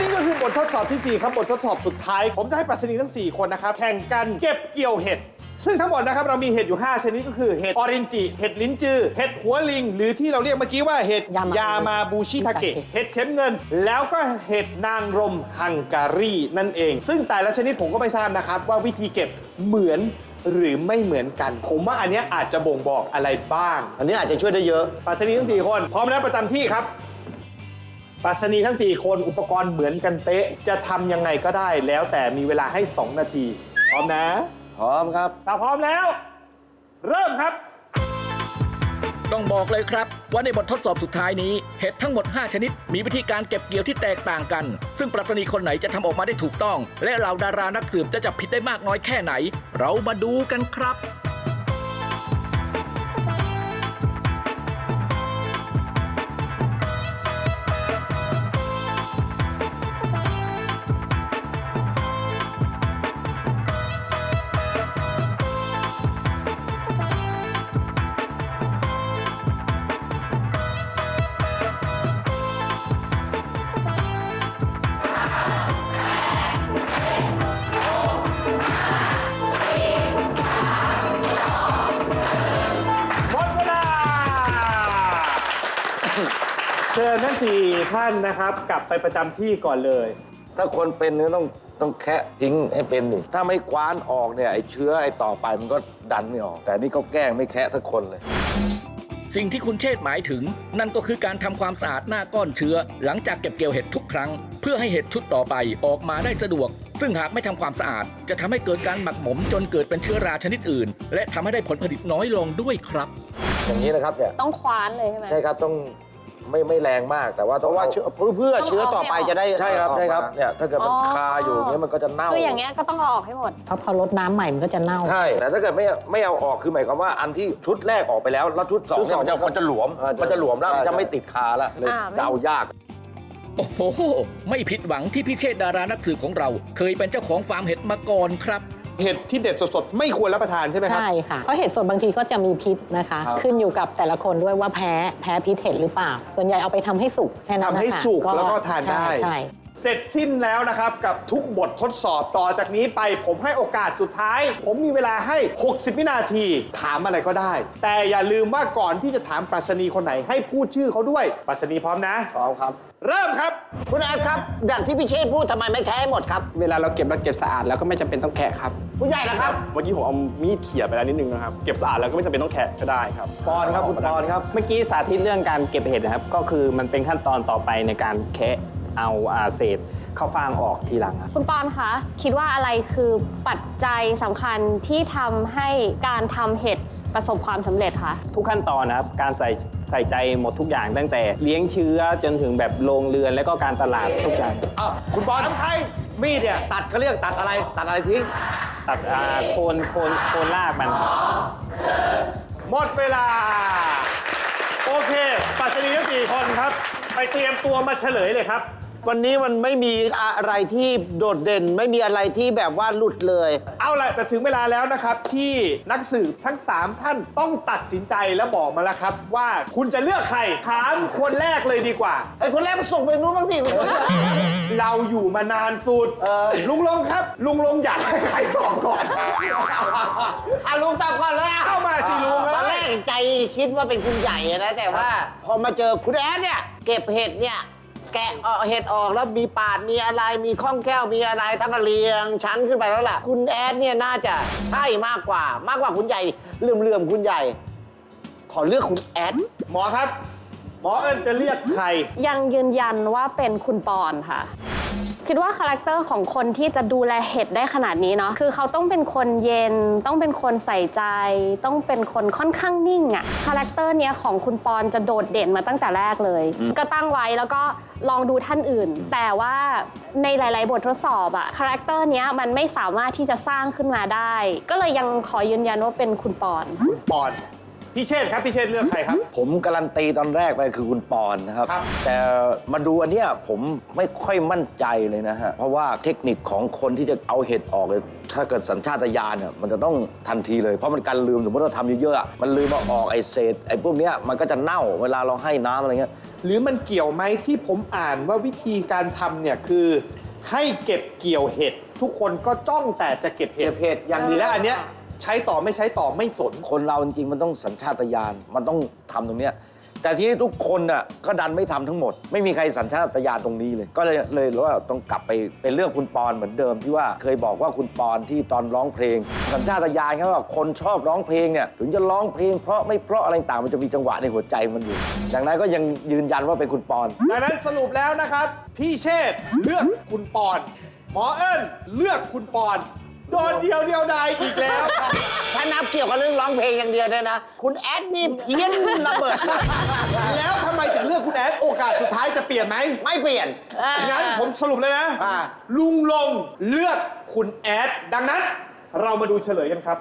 นี่ก็คือบททดสอบที่ 4 ครับบททดสอบสุดท้าย ผมจะให้ปรัชนีทั้ง 4 คนนะครับแข่งกันเก็บเกี่ยวเห็ด ซึ่งทั้งหมดนะครับเรามีเห็ดอยู่ 5 ชนิดก็คือเห็ดออรินจิ เห็ดลิ้นจือ เห็ดหัวลิง หรือที่เราเรียกเมื่อกี้ว่าเห็ดยามายามาบูชิทาเกะ เห็ดเข็มเงิน แล้วก็เห็ดนางรมฮังการีนั่นเอง ซึ่งแต่ละชนิดผมก็ไม่ทราบนะครับ ว่าวิธีเก็บเหมือนหรือไม่เหมือนกัน ผมว่าอันเนี้ยอาจจะบ่งบอกอะไรบ้าง อันนี้อาจจะช่วยได้เยอะ ปรัชนีทั้ง 4 คน พร้อมแล้วประจำที่ครับ ปรัชนีทั้ง4คนอุปกรณ์เหมือนกันเป๊ะจะทำยังไงก็ได้แล้วแต่มีเวลาให้ 2 นาที พร้อมนะพร้อมครับ ถ้าพร้อมแล้ว เริ่มครับ ต้องบอกเลยครับ ว่าในบททดสอบสุดท้ายนี้เห็ดทั้งหมด 5 ชนิด มีวิธีการเก็บเกี่ยวที่แตกต่างกัน ซึ่งปรัชนีคนไหนจะทำออกมาได้ถูกต้อง และเหล่าดารานักสืบจะจับผิดได้มากน้อยแค่ไหน เรามาดูกันครับ เชิญทั้ง4ท่านนะครับ กลับไปประจำที่ก่อนเลย ถ้าคนเป็นเนี่ยต้องต้องแคะทิ้งให้เป็นหนึ่งถ้าไม่กว้านออกเนี่ยไอ้เชื้อไอ้ต่อไปมันก็ดันไม่ออก แต่นี่เขาแกล้งไม่แคะสักคนเลย สิ่งที่คุณเชษฐ์หมายถึง นั่นก็คือการทำความสะอาดหน้าก้อนเชื้อ หลังจากเก็บเกี่ยวเห็ดทุกครั้ง เพื่อให้เห็ดชุดต่อไปออกมาได้สะดวก ซึ่งหากไม่ทำความสะอาด จะทำให้เกิดการหมักหมมจนเกิดเป็นเชื้อราชนิดอื่น และทำให้ได้ผลผลิตน้อยลงด้วยครับ อย่างนี้นะครับเนี่ยต้องคว้านเลยใช่ไหม ใช่ครับต้อง ไม่ไม่แรงมากแต่ว่าต้องว่าเชื้อเพื่อเพื่อเชื้อต่อไปจะได้ใช่ครับใช่ครับเนี่ยถ้าเกิดมันคาอยู่อย่างเงี้ยมันก็จะเน่า คืออย่างเงี้ยก็ต้องเอาออกให้หมด เพราะพอลดน้ำใหม่มันก็จะเน่า ใช่ แต่ถ้าเกิดไม่ไม่เอาออกคือหมายความว่าอันที่ชุดแรกออกไปแล้ว แล้วชุดสองชุดสเนี่ยองมันจะมันจะหลวม อ่าจะมันจะหลวมแล้วใช่ มันจะใช่ไม่ติดคาแล้วเลยอ่าไม่ จะเอายาก โอ้โห ไม่ผิดหวังที่พี่เชษฐ์ดารานักสืบของเรา เคยเป็นเจ้าของฟาร์มเห็ดมาก่อนครับ เห็ดที่เด็ดสดๆ ไม่ควรรับประทานใช่ไหมครับ ใช่ค่ะ เพราะเห็ดสดบางทีก็จะมีพิษนะคะ ครับขึ้นอยู่กับแต่ละคนด้วยว่าแพ้แพ้พิษเห็ดหรือเปล่า ส่วนใหญ่เอาไปทำให้สุกแค่นั้นทำนะคะให้สุกแล้วก็ทานได้ ใช่ใช่ เสร็จสิ้นแล้วนะครับกับทุกบททดสอบต่อจากนี้ไปผมให้โอกาสสุดท้าย ผมมีเวลาให้ 60 วินาที ถามอะไรก็ได้ แต่อย่าลืมว่าก่อนที่จะถามปรัชนีคนไหนให้พูดชื่อเขาด้วยปรัชนีพร้อมนะ พร้อมครับ เริ่มครับ คุณอาร์ตครับอย่างที่พี่เชษฐ์พูดทำไมไม่แคะให้หมดครับเวลาเราเก็บเราเก็บสะอาดแล้วก็ไม่จำเป็นต้องแคะครับผู้ใหญ่นะครับเมื่อกี้ผมเอามีดเขี่ยไปแล้วนิดนึงนะครับ เก็บสะอาดแล้วก็ไม่จำเป็นต้องแคะก็ได้ครับปอนครับคุณปอนครับ เมื่อกี้สาธิตเรื่องการเก็บเห็ดนะครับ ก็คือมันเป็นขั้นตอนต่อไปในการแคะ เอาอาเศษข้าวฟ่างออกทีหลังครับคุณปอนคะคิดว่าอะไรคือปัจจัยสำคัญที่ทำให้การทำเห็ดประสบความสำเร็จคะทุกขั้นตอนนะครับการใส่ใส่ใจหมดทุกอย่างตั้งแต่เลี้ยงเชื้อจนถึงแบบโรงเรือนแล้วก็การตลาดทุกอย่างอ้าวคุณปอนถามใครมีดเนี่ยตัดเขาเรียกตัดอะไรตัดอะไรทิ้ง ตัดอ่าโคนโคนโคนรากมัน หมดเวลา โอเคปรัชนีทั้งสี่คนครับ ไปเตรียมตัวมาเฉลยเลยครับ วันนี้มันไม่มีอะไรที่โดดเด่น ไม่มีอะไรที่แบบว่าหลุดเลย เอาละแต่ถึงเวลาแล้วนะครับ ที่นักสืบทั้ง 3 ท่านต้องตัดสินใจแล้วบอกมาแล้วครับ ว่าคุณจะเลือกใครถามคนแรกเลยดีกว่า ไอ้คนแรกมันส่งไปนู้นบ้างสิเราอยู่มานานสุดลุงลงครับ ลุงลงอยากให้ใครตอบก่อน อะลุงตอบก่อนเลยอะเข้ามาสิลุงตอนแรเอ้กยใจคิดว่าเป็นคุณใหญ่อะนะแต่ว่า พอมาเจอคุณแอดเนี่ย เก็บเห็ดเนี่ย แกะเอ่อเห็ดออกแล้วมีปาดมีอะไรมีข้องแก้วมีอะไรทั้งกระเรียงชั้นขึ้นไปแล้วล่ะ คุณแอดเนี่ยน่าจะใช่มากกว่า มากกว่าคุณใหญ่เลื่อมเลื่อมๆคุณใหญ่ ขอเลือกคุณแอดหมอครับ หมอเอิญจะเรียกใคร ยังยืนยันว่าเป็นคุณปอนค่ะ คิดว่าคาแรคเตอร์ของคนที่จะดูแลเห็ดได้ขนาดนี้เนาะคือเขาต้องเป็นคนเย็น ต้องเป็นคนใส่ใจ ต้องเป็นคนค่อนข้างนิ่งอะคาแรคเตอร์เนี้ยของคุณปอนจะโดดเด่นมาตั้งแต่แรกเลย ก็ตั้งไว้แล้วก็ลองดูท่านอื่น แต่ว่าในหลาย ๆ บททดสอบอะคาแรคเตอร์เนี้ยมันไม่สามารถที่จะสร้างขึ้นมาได้ ก็เลยยังขอยืนยันว่าเป็นคุณปอน ปอน พี่เชษฐ์ครับพี่เชษฐ์เลือกใครครับ ผมการันตีตอนแรกไปคือคุณปอนนะครับ ครับ แต่มาดูอันเนี้ยผมไม่ค่อยมั่นใจเลยนะฮะ เพราะว่าเทคนิคของคนที่จะเอาเห็ดออกเลยถ้าเกิดสัญชาตญาณเนี่ยมันจะต้องทันทีเลย เพราะมันการลืมสมมติเราทำเยอะๆอะมันลืมมาออกไอ้เศษไอ้พวกเนี้ยมันก็จะเน่าเวลาเราให้น้ำอะไรเงี้ย หรือมันเกี่ยวไหมที่ผมอ่านว่าวิธีการทำเนี่ยคือ ให้เก็บเกี่ยวเห็ดทุกคนก็จ้องแต่จะเก็บเห็ดเก็บเห็ดอย่างเดียว และอันเนี้ย ใช้ต่อไม่ใช้ต่อไม่สน คนเราจริงๆมันต้องสัญชาตญาณมันต้องทำตรงเนี้ยแต่ทีนี้ทุกคนน่ะก็ดันไม่ทำทั้งหมด ไม่มีใครสัญชาตญาณตรงนี้เลย ก็เลยเลยรู้ว่าต้องกลับไปเป็นเรื่องคุณปอนเหมือนเดิมที่ว่าเคยบอกว่าคุณปอนที่ตอนร้องเพลง สัญชาตญาณครับว่าคนชอบร้องเพลงเนี่ยถึงจะร้องเพลงเพราะไม่เพราะอะไรต่างมันจะมีจังหวะในหัวใจมันอยู่ดังนั้นก็ยังยืนยันว่าเป็นคุณปอน ดังนั้นสรุปแล้วนะครับ พี่เชษฐ์เลือกคุณปอนหมอเอิญเลือกคุณปอน โดนเดียวเดียวใดอีกแล้ว ถ้านับเกี่ยวกับเรื่องร้องเพลงอย่างเดียวเนี่ยนะ คุณแอดนี่เพี้ยนระเบิด แล้วทำไมถึงเลือกคุณแอดโอกาสสุดท้ายจะเปลี่ยนไหมไม่เปลี่ยน งั้นผมสรุปเลยนะลุงลงเลือกคุณแอด ดังนั้น เรามาดูเฉลยกันครับ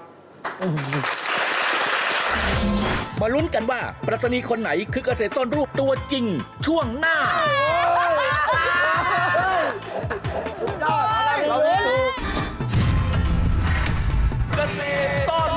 มาลุ้นกันว่าประชนีคนไหนคือเกษตรซ่อนรูปตัวจริง ช่วงหน้า เรา saucy.